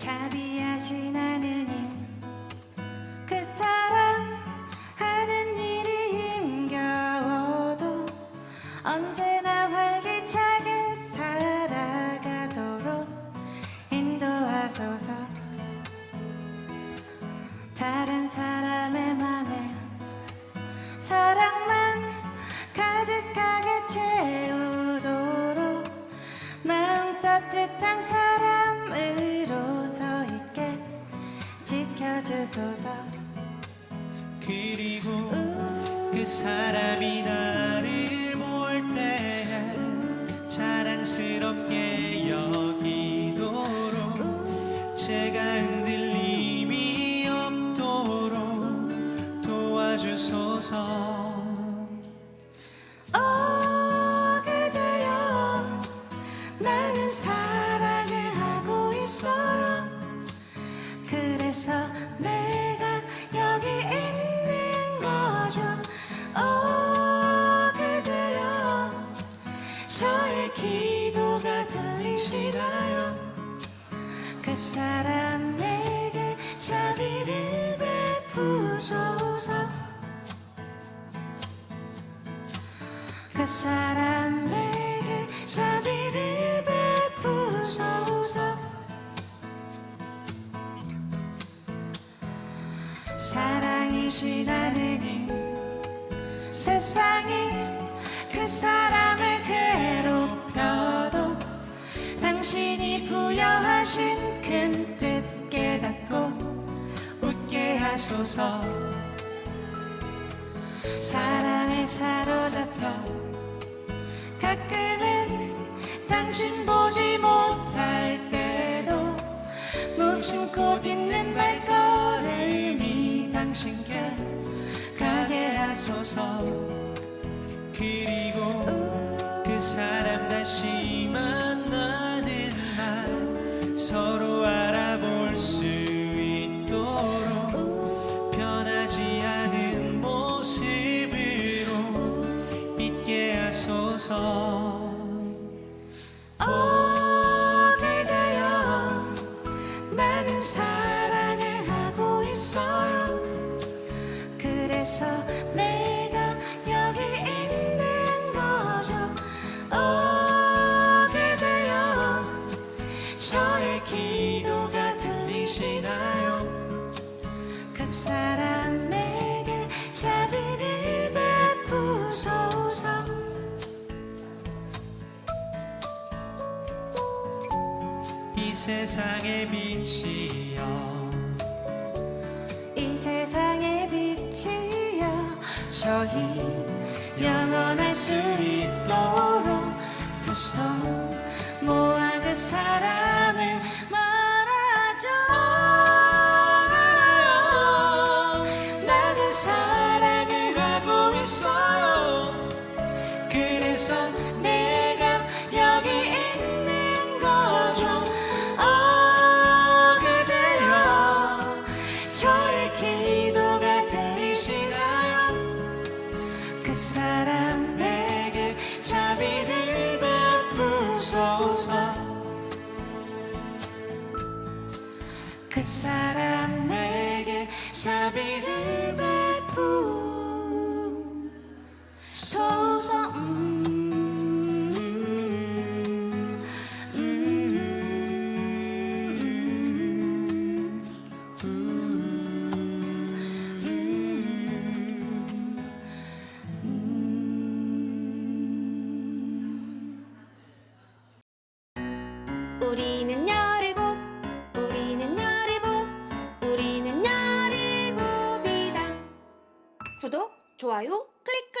자비하신 하느님 그 사람 하는 일이 힘겨워도 언제나 활기차게 살아가도록 인도하소서. 다른 사람의 맘에 사랑만 지켜주소서 그리고 그 사람이 나를 볼 때 자랑스럽게 여기도록 제가 흔들림이 없도록 도와주소서 저의 기도가 들리시나요? 그 사람에게 자비를 베푸소서. 그 사람에게 자비를 베푸소서. 사랑이신 하느님 세상이 그 사람을 당신이 부여하신 큰 뜻 깨닫고 웃게 하소서. 사랑에 사로잡혀 가끔은 당신 보지 못할 때도 무심코 딛는 발걸음이 당신께 가게 하소서. 그리고 그 사람 다시 하소서 오 그대여 나는 사랑을 하고 있어요. 그래서 내가 여기 있는 거죠. 오 그대여 저의 기도가 들리시나요? 그 사람 이 세상의 빛이여. 이 세상의 빛이여. 저희 영원할 수 있도록 그 사람 에게 자비를 베푸소서. 그 사람 에게 자비를 베푸소서 우리는 열일곱 우리는 열일곱 우리는 열일곱이다. 구독 좋아요 클릭 클릭